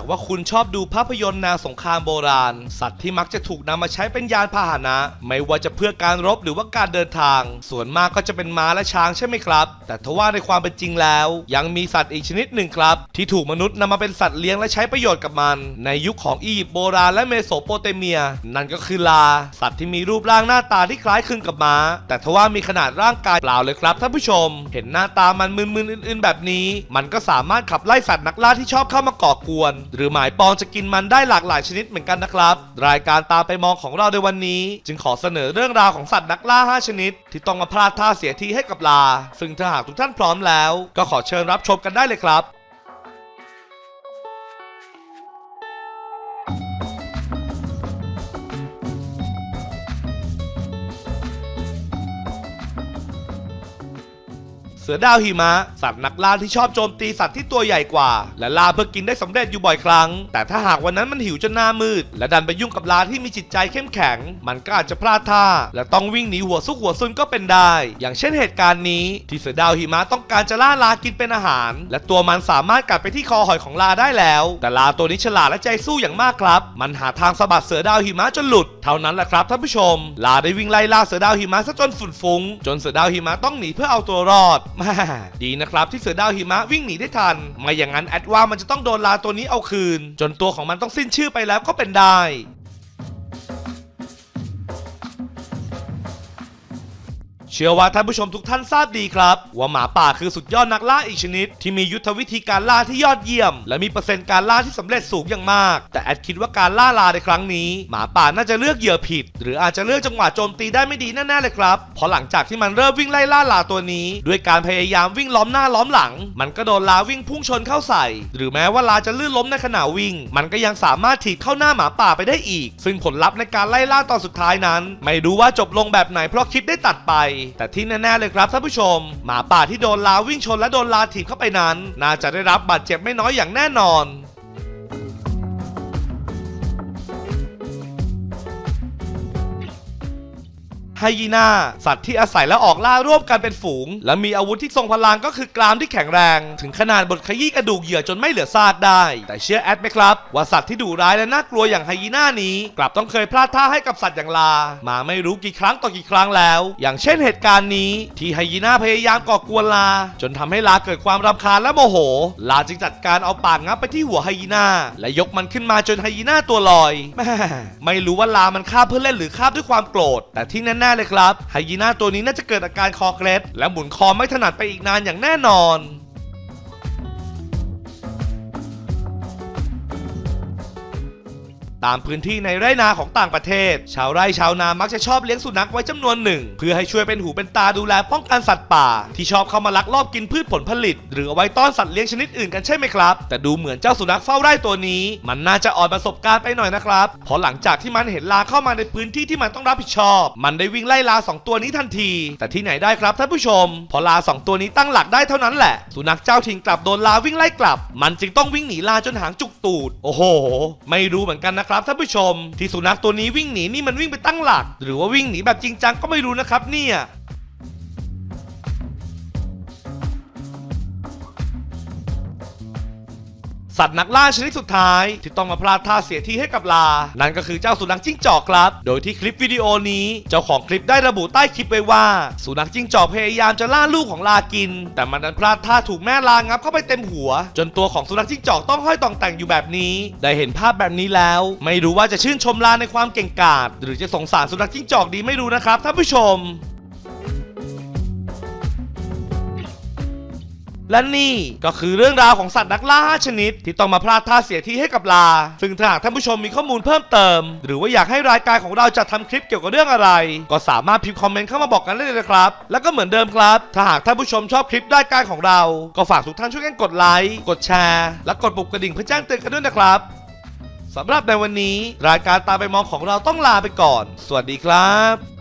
ากว่าคุณชอบดูภาพยนตร์แนวสงครามโบราณ สัตว์ที่มักจะถูกนำมาใช้เป็นยานพาหนะ ไม่ว่าจะเพื่อการรบหรือว่าการเดินทาง ส่วนมากก็จะเป็นม้าและช้างใช่ไหมครับ แต่ทว่าในความเป็นจริงแล้ว ยังมีสัตว์อีกชนิดหนึ่งครับ ที่ถูกมนุษย์นำมาเป็นสัตว์เลี้ยงและใช้ประโยชน์กับมัน ในยุคของอียิปต์โบราณและเมโสโปเตเมีย นั่นก็คือลา สัตว์ที่มีรูปร่างหน้าตาที่คล้ายคลึงกับม้า แต่ทว่ามีขนาดร่างกายเปล่าเลยครับท่านผู้ชม เห็นหน้าตามันมึนๆอื่น ๆ แบบนี้ มันก็สามารถขับไล่สัตว์นักล่าที่ชอบเข้ามาก่อกวนหรือหมายปองจะกินมันได้หลากหลายชนิดเหมือนกันนะครับ รายการตามไปมองของเราในวันนี้ จึงขอเสนอเรื่องราวของสัตว์นักล่า 5 ชนิด ที่ต้องมาพลาดท่าเสียทีให้กับลา ซึ่งถ้าหากทุกท่านพร้อมแล้ว ก็ขอเชิญรับชมกันได้เลยครับ สือดาวหิมะ สัตว์นักล่าที่ชอบโจมตีสัตว์ที่ตัวใหญ่กว่า และล่าเพื่อกินได้สำเร็จอยู่บ่อยครั้ง แต่ถ้าหากวันนั้นมันหิวจนหน้ามืด และดันไปยุ่งกับลาที่มีจิตใจเข้มแข็ง มันก็อาจจะพลาดท่า และต้องวิ่งหนีหัวซุกหัวซุนก็เป็นได้ อย่างเช่นเหตุการณ์นี้ ที่เสือดาวหิมะต้องการจะล่าลากินเป็นอาหาร และตัวมันสามารถกัดไปที่คอหอยของลาได้แล้ว แต่ลาตัวนี้ฉลาดและใจสู้อย่างมากครับ มันหาทางสะบัดเสือดาวหิมะจนหลุด เท่านั้นแหละครับท่านผู้ชม ลาได้วิ่งไล่ล่าเสือดาวหิมะซะจนฝุ่นฟุ้ง จนเสือดาวหิมะต้องหนีเพื่อเอาตัวรอดมาดีนะครับที่เสือดาวหิมะวิ่งหนีได้ทัน ไม่อย่างนั้นแอดว่ามันจะต้องโดนลาตัวนี้เอาคืน จนตัวของมันต้องสิ้นชื่อไปแล้วก็เป็นได้ เชื่อว่าท่านผู้ชมทุกท่านทราบดีครับ ว่าหมาป่าคือสุดยอดนักล่าอีกชนิด ที่มียุทธวิธีการล่าที่ยอดเยี่ยม และมีเปอร์เซ็นต์การล่าที่สำเร็จสูงอย่างมาก แต่แอดคิดว่าการล่าลาในครั้งนี้ หมาป่าน่าจะเลือกเหยื่อผิด หรืออาจจะเลือกจังหวะโจมตีได้ไม่ดีแน่ๆเลยครับเพราะหลังจากที่มันเริ่มวิ่งไล่ล่าลาตัวนี้ ด้วยการพยายามวิ่งล้อมหน้าล้อมหลัง มันก็โดนลาวิ่งพุ่งชนเข้าใส่ หรือแม้ว่าลาจะลื่นล้มในขณะวิ่ง มันก็ยังสามารถถีบเข้าหน้าหมาป่าไปได้อีก ซึ่งผลลัพธ์ในการไล่ล่าตอนสุดท้ายนั้น ไม่รู้ว่าจบลงแบบไหนเพราะคลิปได้ตัดไปแต่ที่แน่ๆเลยครับท่านผู้ชม หมาป่าที่โดนลาวิ่งชนและโดนลาถีบเข้าไปนั้น น่าจะได้รับบาดเจ็บไม่น้อยอย่างแน่นอน ไฮยีน่า สัตว์ที่อาศัยและออกล่าร่วมกันเป็นฝูง และมีอาวุธที่ทรงพลังก็คือกรามที่แข็งแรง ถึงขนาดบดขยี้กระดูกเหยื่อจนไม่เหลือซากได้ แต่เชื่อแอดไหมครับ ว่าสัตว์ที่ดุร้ายและน่ากลัวอย่างไฮยีน่านี้ กลับต้องเคยพลาดท่าให้กับสัตว์อย่างลา มาไม่รู้กี่ครั้งต่อกี่ครั้งแล้ว อย่างเช่นเหตุการณ์นี้ที่ไฮยีน่าพยายามก่อกวนลา จนทำให้ลาเกิดความรำคาญและโมโห ลาจึงจัดการเอาปากงับไปที่หัวไฮยีน่าและยกมันขึ้นมาจนไฮยีน่าตัวลอยแม่ไม่รู้ว่าลามันฆ่าเพื่อเล่นหรือฆ่าด้วยความโกรธ แต่ที่แน่ๆเลยครับไฮยีน่าตัวนี้น่าจะเกิดอาการคอเคล็ดและหมุนคอไม่ถนัดไปอีกนานอย่างแน่นอน ตามพื้นที่ในไร่นาของต่างประเทศ ชาวไร่ชาวนามักจะชอบเลี้ยงสุนัขไว้จำนวนหนึ่ง เพื่อให้ช่วยเป็นหูเป็นตาดูแลป้องกันสัตว์ป่า ที่ชอบเข้ามาลักลอบกินพืชผลผลิต หรือเอาไว้ต้อนสัตว์เลี้ยงชนิดอื่นกันใช่ไหมครับ แต่ดูเหมือนเจ้าสุนัขเฝ้าไร่ตัวนี้ มันน่าจะอ่อนประสบการณ์ไปหน่อยนะครับเพราะหลังจากที่มันเห็นลาเข้ามาในพื้นที่ที่มันต้องรับผิดชอบ มันได้วิ่งไล่ลาสองตัวนี้ทันที แต่ที่ไหนได้ครับท่านผู้ชม พอลาสองตัวนี้ตั้งหลักได้เท่านั้นแหละ สุนัขเจ้าถิ่นกลับโดนลาวิ่งไล่กลับ มันจึงต้องวิ่งหนีลาจนหางจุกตูด โอ้โห ไม่รู้เหมือนกันนะครับครับท่านผู้ชม ที่สุนัขตัวนี้วิ่งหนีนี่มันวิ่งไปตั้งหลัก หรือว่าวิ่งหนีแบบจริงจังก็ไม่รู้นะครับเนี่ย สัตว์นักล่าชนิดสุดท้าย ที่ต้องมาพลาดท่าเสียทีให้กับลา นั่นก็คือเจ้าสุนัขจิ้งจอกครับ โดยที่คลิปวิดีโอนี้เจ้าของคลิปได้ระบุใต้คลิปไว้ว่า สุนัขจิ้งจอกพยายามจะล่าลูกของลากิน แต่มันดันพลาดท่าถูกแม่ลางับเข้าไปเต็มหัว จนตัวของสุนัขจิ้งจอกต้องห้อยตองแต่งอยู่แบบนี้ ได้เห็นภาพแบบนี้แล้ว ไม่รู้ว่าจะชื่นชมลาในความเก่งกาจหรือจะสงสารสุนัขจิ้งจอกดีไม่รู้นะครับท่านผู้ชม และนี่ก็คือเรื่องราวของสัตว์นักล่า5ชนิด ที่ต้องมาพลาดท่าเสียทีให้กับลา ซึ่งถ้าหากท่านผู้ชมมีข้อมูลเพิ่มเติม หรือว่าอยากให้รายการของเราจัดทำคลิปเกี่ยวกับเรื่องอะไร ก็สามารถพิมพ์คอมเมนต์เข้ามาบอกกันได้เลยนะครับ แล้วก็เหมือนเดิมครับ ถ้าหากท่านผู้ชมชอบคลิปรายการของเรา ก็ฝากทุกท่านช่วยกันกดไลค์กดแชร์และกดปุ่มกระดิ่งเพื่อแจ้งเตือนกันด้วยนะครับสำหรับในวันนี้ รายการตาไปมองของเราต้องลาไปก่อน สวัสดีครับ